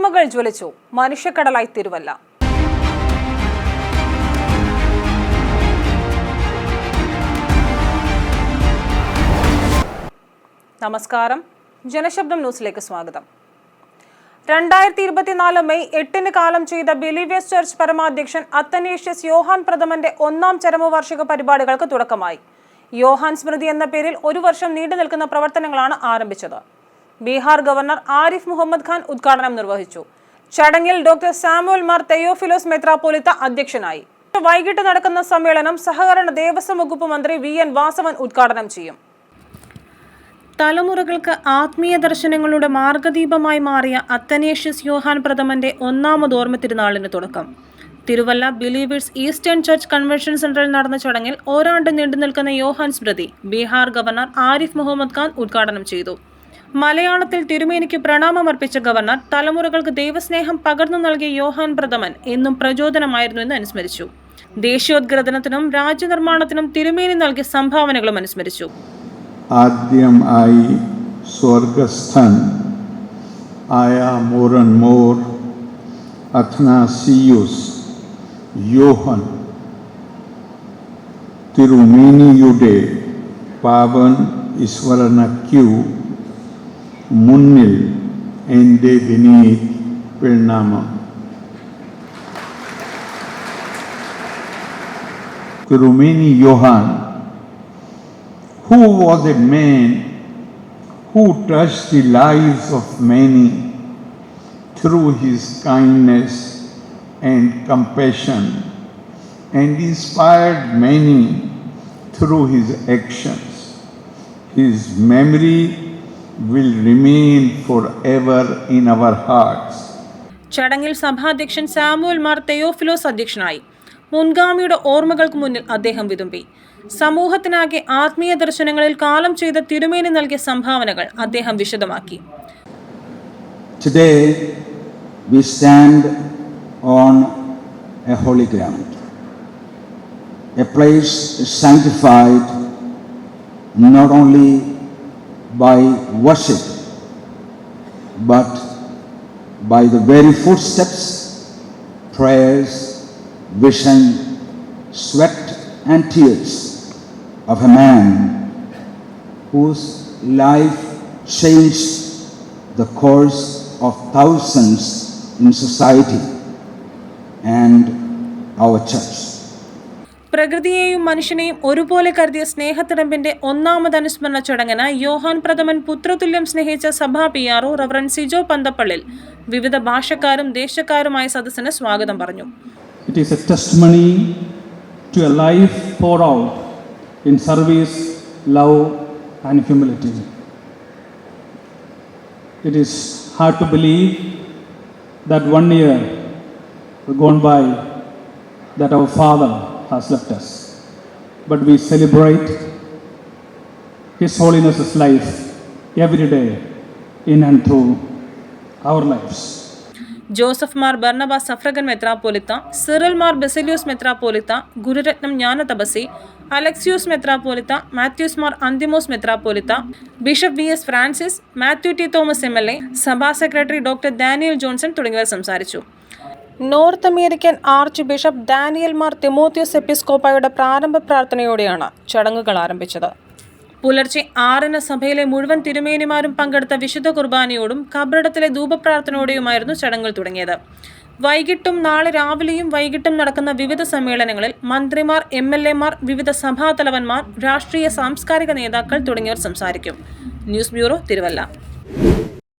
ഓർമ്മകൾ ജ്വലിച്ചു. മനുഷ്യക്കടലായി തിരുവല്ല. നമസ്കാരം. ജനശബ്ദം ന്യൂസിലേക്ക് സ്വാഗതം. രണ്ടായിരത്തി ഇരുപത്തിനാല് മെയ് എട്ടിന് കാലം ചെയ്ത ബിലീവേഴ്സ് ചർച്ച് പരമാധ്യക്ഷൻ അത്തനേഷ്യസ് യോഹാൻ പ്രഥമന്റെ ഒന്നാം ചരമവാർഷിക പരിപാടികൾക്ക് തുടക്കമായി. യോഹാൻ സ്മൃതി എന്ന പേരിൽ ഒരു വർഷം നീണ്ടു നിൽക്കുന്ന പ്രവർത്തനങ്ങളാണ് ആരംഭിച്ചത്. ബീഹാർ ഗവർണർ ആരിഫ് മുഹമ്മദ് ഖാൻ ഉദ്ഘാടനം നിർവഹിച്ചു. ചടങ്ങിൽ ഡോക്ടർ സാമുവൽ മാർ തെയോഫിലോസ് മെത്രാപോലിത്ത അധ്യക്ഷനായി. വൈകിട്ട് നടക്കുന്ന സമ്മേളനം സഹകരണ ദേവസ്വം വകുപ്പ് മന്ത്രി വി എൻ വാസവൻ ഉദ്ഘാടനം ചെയ്യും. തലമുറകൾക്ക് ആത്മീയ ദർശനങ്ങളുടെ മാർഗദീപമായി മാറിയ അത്തനേഷ്യസ് യോഹാൻ പ്രഥമന്റെ ഒന്നാമത് ഓർമ്മ തിരുനാളിന് തുടക്കം. Thiruvalla believers eastern church convention സെന്ററിൽ നടന്ന ചടങ്ങിൽ ഓരാണ്ട് നീണ്ടു നിൽക്കുന്ന യോഹാൻ സ്മൃതി ബീഹാർ ഗവർണർ ആരിഫ് മുഹമ്മദ് ഖാൻ ഉദ്ഘാടനം ചെയ്തു. മലയാളത്തിൽ തിരുമേനിക്ക് പ്രണാമമർപ്പിച്ച ഗവർണർ തലമുറകൾക്ക് ദൈവസ്നേഹം പകർന്നു നൽകിയ യോഹാൻ പ്രഥമൻ എന്നും പ്രചോദനമായിരുന്നു എന്ന് അനുസ്മരിച്ചു. ദേശീയോദ്ഗ്രഥനത്തിനും രാജ്യനിർമ്മാണത്തിനും തിരുമേനി നൽകിയ സംഭാവനകളും അനുസ്മരിച്ചു. ആദ്യമായി സ്വർഗസ്ഥൻ ആയ മോറൻ മോർ അഥനാസിയൂസ് യോഹൻ തിരുമേനിയുടെ പാവൻ ഈശ്വരനയ്ക്കു മുന്നിൽ എൻ്റെ വിനീത് പ്രണാമം തിരുമേനി Yohan who was a man who touched the lives of many through his kindness and compassion and inspired many through his actions. His memory will remain forever in our hearts. ചടങ്ങിൽ സഭാധ്യക്ഷൻ Samuel Mar Theophilos അധ്യക്ഷനായി. മുൻഗാമിയുടെ ഓർമ്മകൾക്ക് മുന്നിൽ അദ്ദേഹം വിതുമ്പി. സമൂഹത്തിനാകെ ആത്മീയ ദർശനങ്ങളിൽ കാലം ചെയ്ത തിരുമേനി നൽകിയ സംഭാവനകൾ അദ്ദേഹം വിശദമാക്കി. Today, we stand on a holy ground, a place sanctified not only by worship, but by the very footsteps, prayers, vision, sweat, and tears of a man whose life changed the course of thousands in society and our church. പ്രകൃതിയെയും മനുഷ്യനെയും ഒരുപോലെ കരുതിയ സ്നേഹത്തിടമ്പിന്റെ ഒന്നാമത് അനുസ്മരണ ചടങ്ങിന് Yohan പ്രഥമൻ പുത്രതുല്യം സ്നേഹിച്ച സഭാ P R O reverend Sijo Panthappallil വിവിധ ഭാഷക്കാരും ദേശക്കാരുമായ സദസ്സിന് സ്വാഗതം പറഞ്ഞു it is a testimony to poured out in service, love, and humility. It is hard to believe that one year gone by that our Father has left us. But we celebrate His Holiness's life every day in and through our lives. Joseph Mar Barnabas suffragan മെത്രാപോലിത്ത സിറൽ മാർ ബെസലിയോസ് മെത്രാപോലിത്ത Gururatnam Jnana Thapasi Alexios മെത്രാപോലിത്ത മാത്യൂസ് മാർ അന്തിമോസ് മെത്രാപോലിത്ത bishop V S Francis Mathew T Thomas M L A സഭാ secretary doctor Daniel Johnson തുടങ്ങിയവർ സംസാരിച്ചു North American archbishop Daniel Mar Timotheos എപ്പിസ്കോപ്പായുടെ പ്രാരംഭ പ്രാർത്ഥനയോടെയാണ് ചടങ്ങുകൾ ആരംഭിച്ചത്. പുലർച്ചെ ആറിന് സഭയിലെ മുഴുവൻ തിരുമേനിമാരും പങ്കെടുത്ത വിശുദ്ധ കുർബാനയോടും കബറിടത്തിലെ ധൂപപ്രാർത്ഥനയോടെയുമായിരുന്നു ചടങ്ങുകൾ തുടങ്ങിയത്. വൈകിട്ടും നാളെ രാവിലെയും വൈകിട്ടും നടക്കുന്ന വിവിധ സമ്മേളനങ്ങളിൽ മന്ത്രിമാർ എം എൽ എമാർ വിവിധ സഭാതലവന്മാർ രാഷ്ട്രീയ സാംസ്കാരിക നേതാക്കൾ തുടങ്ങിയവർ സംസാരിക്കും. News bureau Thiruvalla.